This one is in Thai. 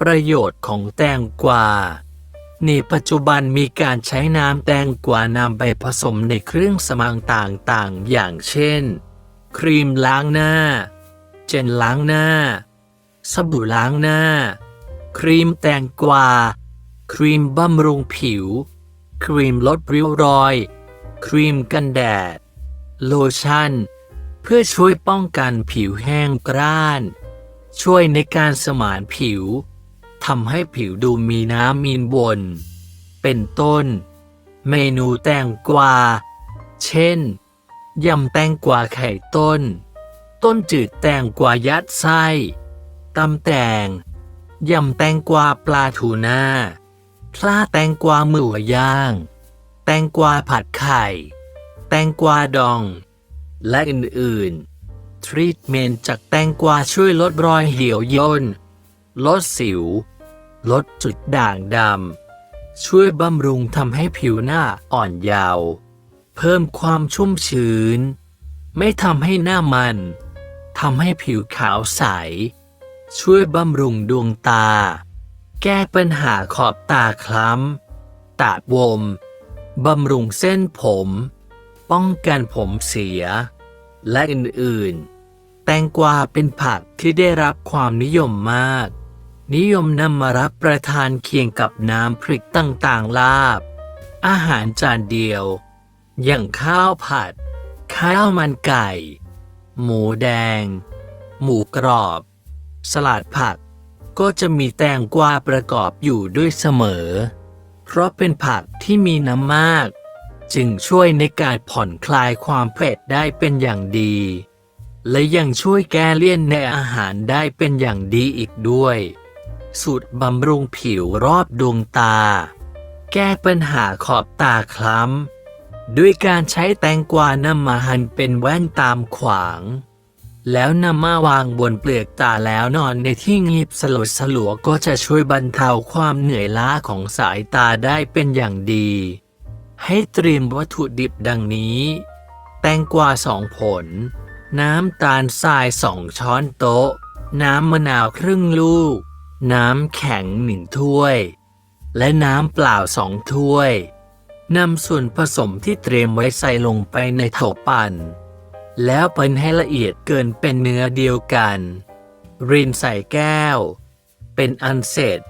ประโยชน์ของแตงกวาในปัจจุบันมีการใช้น้ำแตงกวานำไปผสมในเครื่องสำอางต่างๆ อย่างเช่น ครีมล้างหน้า เจลล้างหน้า สบู่ล้างหน้า ครีมแตงกวา ครีมบำรุงผิว ครีมลดริ้วรอย ครีมกันแดด โลชั่น เพื่อช่วยป้องกันผิวแห้งกร้าน ช่วยในการสมานผิว ทำให้ผิวดูมีน้ำมีนบน เป็นต้น เมนูแตงกวา เช่น ยำแตงกวาไข่ต้น ต้นจืดแตงกวายัดไส้ตำแตง ยำแตงกวาปลาทูน่าพลาแตงกวาหมูย่าง แตงกวาผัดไข่ แตงกวาดอง และอื่นๆ ทรีทเมนต์จากแตงกวาช่วยลดรอยเหี่ยวย่นลดสิว ลดจุดด่างดำ ช่วยบำรุงทำให้ผิวหน้าอ่อนเยาว์เพิ่มความชุ่มชื้น ไม่ทำให้หน้ามันทำให้ผิวขาวใส ช่วยบำรุงดวงตา แก้ปัญหาขอบตาคล้ำ ตาบวม บำรุงเส้นผม ป้องกันผมเสีย และอื่นๆ แตงกวาเป็นผักที่ได้รับความนิยมมาก นิยมนำมารับประทานเคียงกับน้ำพริกต่างๆลาบ อาหารจานเดียว อย่างข้าวผัด ข้าวมันไก่ หมูแดง หมูกรอบ สลัดผัก ก็จะมีแตงกวาประกอบอยู่ด้วยเสมอ เพราะเป็นผักที่มีน้ำมาก จึงช่วยในการผ่อนคลายความเผ็ดได้เป็นอย่างดี และยังช่วยแก้เลี่ยนในอาหารได้เป็นอย่างดีอีกด้วย สูตรบำรุงผิวรอบดวงตา แก้ปัญหาขอบตาคล้ำ ด้วยการใช้แตงกวานำมาหั่นเป็นแว่นตามขวาง แล้วนำมาวางบนเปลือกตาแล้วนอนในที่งีบสลดสลัวก็จะช่วยบรรเทาความเหนื่อยล้าของสายตาได้เป็นอย่างดี ให้เตรียมวัตถุดิบดังนี้ แตงกวาสองผล น้ำตาลทรายสองช้อนโต๊ะน้ำมะนาวครึ่งลูก น้ำแข็งหนึ่งถ้วย และน้ำเปล่าสองถ้วยนำส่วนผสมที่เตรียมไว้ใส่ลงไปในโถปั่น แล้วปั้นให้ละเอียดเกินเป็นเนื้อเดียวกัน รินใส่แก้ว เป็นอันเสร็จ